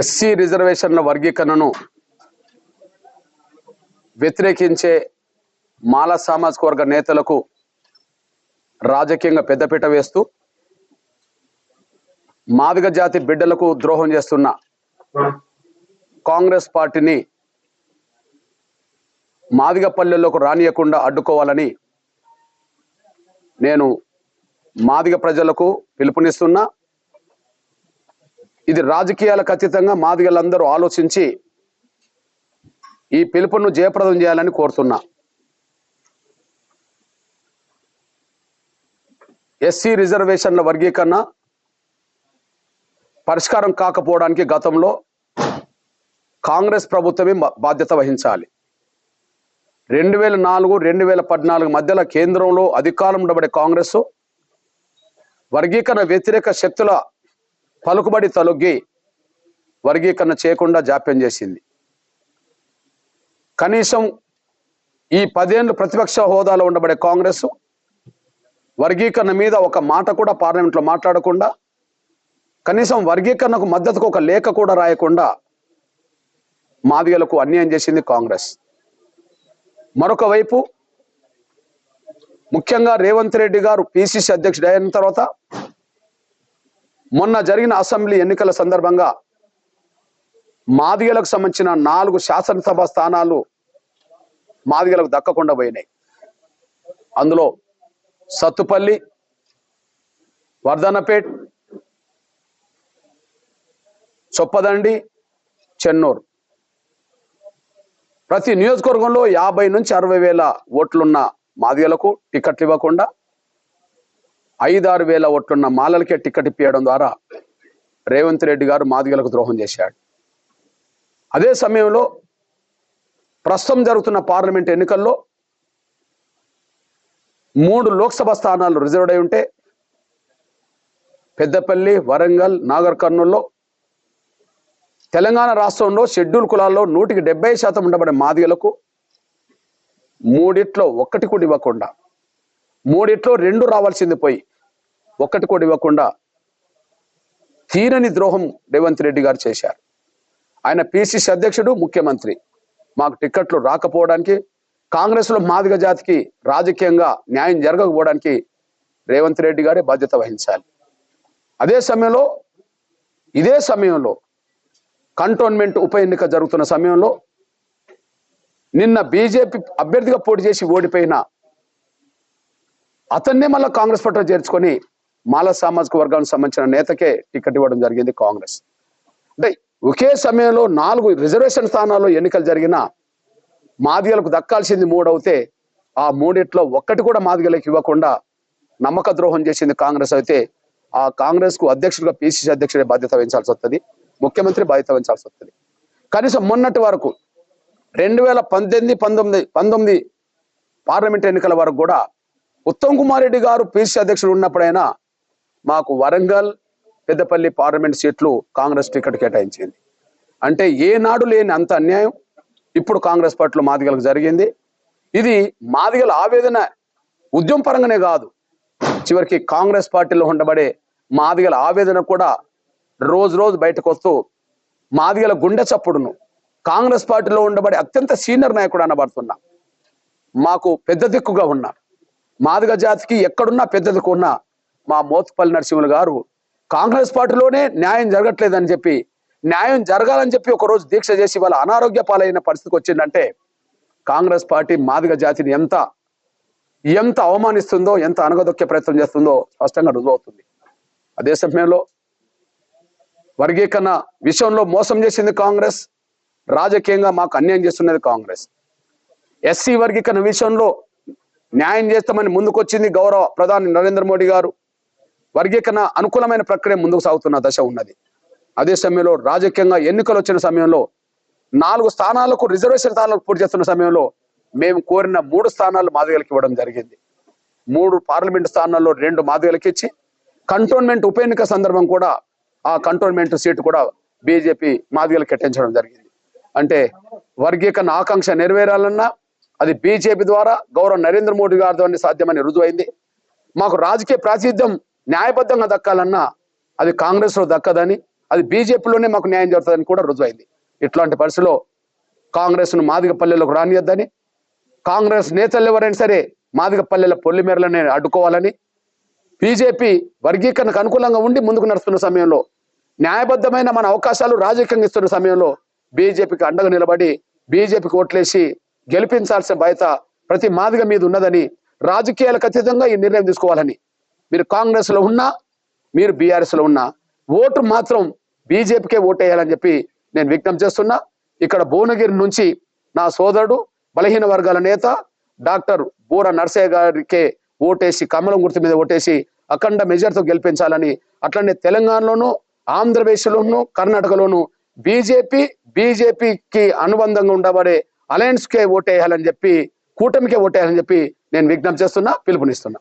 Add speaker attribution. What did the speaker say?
Speaker 1: SC రిజర్వేషన్ల వర్గీకరణను వ్యతిరేకించే మాల సామాజిక వర్గ నేతలకు రాజకీయంగా పెద్దపీట వేస్తూ మాదిగ జాతి బిడ్డలకు ద్రోహం చేస్తున్న కాంగ్రెస్ పార్టీని మాదిగ పల్లెల్లోకి రానియకుండా అడ్డుకోవాలని నేను మాదిగ ప్రజలకు పిలుపునిస్తున్నా. ఇది రాజకీయాలకు అతీతంగా మాదిగలందరూ ఆలోచించి ఈ పిలుపును జయప్రదం చేయాలని కోరుతున్నా. ఎస్సీ రిజర్వేషన్ల వర్గీకరణ పరిష్కారం కాకపోవడానికి గతంలో కాంగ్రెస్ ప్రభుత్వమే బాధ్యత వహించాలి. రెండు వేల నాలుగు రెండు వేల పద్నాలుగు మధ్యలో కేంద్రంలో అధికారం ఉండబడే కాంగ్రెస్ వర్గీకరణ వ్యతిరేక శక్తుల పలుకుబడి తొలగి వర్గీకరణ చేయకుండా జాప్యం చేసింది. కనీసం ఈ పదేళ్ళు ప్రతిపక్ష హోదాలో ఉండబడే కాంగ్రెస్ వర్గీకరణ మీద ఒక మాట కూడా పార్లమెంట్లో మాట్లాడకుండా కనీసం వర్గీకరణకు మద్దతుకు ఒక లేఖ కూడా రాయకుండా మాదిగలకు అన్యాయం చేసింది కాంగ్రెస్. మరొక వైపు ముఖ్యంగా రేవంత్ రెడ్డి గారు పిసిసి అధ్యక్షుడు అయిన తర్వాత మొన్న జరిగిన అసెంబ్లీ ఎన్నికల సందర్భంగా మాదిగలకు సంబంధించిన నాలుగు శాసనసభ స్థానాలు మాదిగలకు దక్కకుండా పోయినాయి. అందులో సత్తుపల్లి వర్ధనపేట్ చొప్పదండి చెన్నూరు. ప్రతి నియోజకవర్గంలో యాభై నుంచి అరవై వేల ఓట్లున్న మాదిగలకు టికెట్లు ఇవ్వకుండా ఐదారు వేల ఓట్లున్న మాలలకే టికెట్ ఇప్పించడం ద్వారా రేవంత్ రెడ్డి గారు మాదిగలకు ద్రోహం చేశాడు. అదే సమయంలో ప్రస్తుతం జరుగుతున్న పార్లమెంట్ ఎన్నికల్లో మూడు లోక్సభ స్థానాలు రిజర్వ్డ్ అయి ఉంటే పెద్దపల్లి వరంగల్ నాగర్ కర్నూల్లో తెలంగాణ రాష్ట్రంలో షెడ్యూల్ కులాల్లో నూటికి డెబ్బై శాతం ఉండబడే మాదిగలకు మూడిట్లో ఒక్కటి కూడా ఇవ్వకుండా మూడిట్లో రెండు రావాల్సింది పోయి ఒక్కటి కూడా ఇవ్వకుండా తీరని ద్రోహం రేవంత్ రెడ్డి గారు చేశారు. ఆయన పిసిసి అధ్యక్షుడు ముఖ్యమంత్రి. మాకు టిక్కెట్లు రాకపోవడానికి కాంగ్రెస్లో మాదిగ జాతికి రాజకీయంగా న్యాయం జరగకపోవడానికి రేవంత్ రెడ్డి గారే బాధ్యత వహించాలి. అదే సమయంలో ఇదే సమయంలో కంటోన్మెంట్ ఉప ఎన్నిక జరుగుతున్న సమయంలో నిన్న బీజేపీ అభ్యర్థిగా పోటీ చేసి ఓడిపోయిన అతన్నే మళ్ళీ కాంగ్రెస్ పట్ల చేర్చుకొని మాల సామాజిక వర్గానికి సంబంధించిన నేతకే టికెట్ ఇవ్వడం జరిగింది కాంగ్రెస్. అంటే ఒకే సమయంలో నాలుగు రిజర్వేషన్ స్థానాల్లో ఎన్నికలు జరిగిన మాదిగలకు దక్కాల్సింది మూడవుతే ఆ మూడిట్లో ఒక్కటి కూడా మాదిగలకు ఇవ్వకుండా నమ్మక ద్రోహం చేసింది కాంగ్రెస్ అయితే ఆ కాంగ్రెస్కు అధ్యక్షుడిగా పిసిసి అధ్యక్షుడే బాధ్యత వహించాల్సి వస్తుంది ముఖ్యమంత్రి బాధ్యత వహించాల్సి వస్తుంది. కనీసం మొన్నటి వరకు రెండు వేల పద్దెనిమిది పంతొమ్మిది పంతొమ్మిది పార్లమెంట్ ఎన్నికల వరకు కూడా ఉత్తమ్ కుమార్ రెడ్డి గారు పిసిసి అధ్యక్షుడు ఉన్నప్పుడైనా మాకు వరంగల్ పెద్దపల్లి పార్లమెంట్ సీట్లు కాంగ్రెస్ టికెట్ కేటాయించింది. అంటే ఏనాడు లేని అంత అన్యాయం ఇప్పుడు కాంగ్రెస్ పార్టీలో మాదిగలకు జరిగింది. ఇది మాదిగల ఆవేదన ఉద్యమ పరంగానే కాదు. చివరికి కాంగ్రెస్ పార్టీలో ఉండబడే మాదిగల ఆవేదన కూడా రోజు రోజు బయటకు వస్తూ మాదిగల గుండె చప్పుడును కాంగ్రెస్ పార్టీలో ఉండబడే అత్యంత సీనియర్ నాయకుడు అనబడుతున్నా. మాకు పెద్ద దిక్కుగా ఉన్న మాదిగ జాతికి ఎక్కడున్నా పెద్ద దిక్కు ఉన్న మా మోత్పల్లి నరసింహులు గారు కాంగ్రెస్ పార్టీలోనే న్యాయం జరగట్లేదని చెప్పి న్యాయం జరగాలని చెప్పి ఒకరోజు దీక్ష చేసి వాళ్ళ అనారోగ్య పాలైన పరిస్థితికి వచ్చిందంటే కాంగ్రెస్ పార్టీ మాదిగ జాతిని ఎంత ఎంత అవమానిస్తుందో ఎంత అనగదొక్కే ప్రయత్నం చేస్తుందో స్పష్టంగా రుజువవుతుంది. అదే సమయంలో వర్గీకరణ విషయంలో మోసం చేసింది కాంగ్రెస్ రాజకీయంగా మాకు అన్యాయం చేస్తున్నది కాంగ్రెస్. ఎస్సీ వర్గీకరణ విషయంలో న్యాయం చేస్తామని ముందుకొచ్చింది గౌరవ ప్రధాని నరేంద్ర మోడీ గారు. వర్గీకరణ అనుకూలమైన ప్రక్రియ ముందుకు సాగుతున్న దశ ఉన్నది. అదే సమయంలో రాజకీయంగా ఎన్నికలు వచ్చిన సమయంలో నాలుగు స్థానాలకు రిజర్వేషన్ స్థానాలకు పూర్తి చేస్తున్న సమయంలో మేము కోరిన మూడు స్థానాలు మాదిగలకి ఇవ్వడం జరిగింది. మూడు పార్లమెంట్ స్థానాల్లో రెండు మాదిగలకి ఇచ్చి కంటోన్మెంట్ ఉప ఎన్నిక సందర్భం కూడా ఆ కంటోన్మెంట్ సీటు కూడా బీజేపీ మాదిగలకు కేటాయించడం జరిగింది. అంటే వర్గీకరణ ఆకాంక్ష నెరవేరాలన్నా అది బీజేపీ ద్వారా గౌరవ నరేంద్ర మోడీ గారి ద్వారా సాధ్యమని రుజువైంది. మాకు రాజకీయ ప్రాతినిధ్యం న్యాయబద్ధంగా దక్కాలన్నా అది కాంగ్రెస్లో దక్కదని అది బీజేపీలోనే మాకు న్యాయం జరుగుతుందని కూడా రుజువైంది. ఇట్లాంటి పరిస్థితిలో కాంగ్రెస్ను మాదిగ పల్లెలకు రానియద్దని కాంగ్రెస్ నేతలు ఎవరైనా సరే మాదిగ పల్లెల పొల్లిమేరలని అడ్డుకోవాలని బీజేపీ వర్గీకరణకు అనుకూలంగా ఉండి ముందుకు నడుస్తున్న సమయంలో న్యాయబద్ధమైన మన అవకాశాలు రాజకీయంగా ఇస్తున్న సమయంలో బీజేపీకి అండగా నిలబడి బీజేపీకి ఓట్లేసి గెలిపించాల్సిన బాధ్యత ప్రతి మాదిగ మీద ఉన్నదని రాజకీయాలకు అతీతంగా ఈ నిర్ణయం తీసుకోవాలని మీరు కాంగ్రెస్లో ఉన్నా మీరు బీఆర్ఎస్లో ఉన్నా ఓటు మాత్రం బీజేపీకే ఓటేయాలని చెప్పి నేను విజ్ఞప్తి చేస్తున్నా. ఇక్కడ భువనగిరి నుంచి నా సోదరుడు బలహీన వర్గాల నేత డాక్టర్ బూర నర్సయ్య గారికే ఓటేసి కమలం గుర్తు మీద ఓటేసి అఖండ మెజార్తో గెలిపించాలని అట్లనే తెలంగాణలోను ఆంధ్రప్రదేశ్లోను కర్ణాటకలోను బీజేపీ బీజేపీకి అనుబంధంగా ఉండబడే అలయన్స్కే ఓటేయాలని చెప్పి కూటమికే ఓటేయాలని చెప్పి నేను విజ్ఞప్తి చేస్తున్నా పిలుపునిస్తున్నా.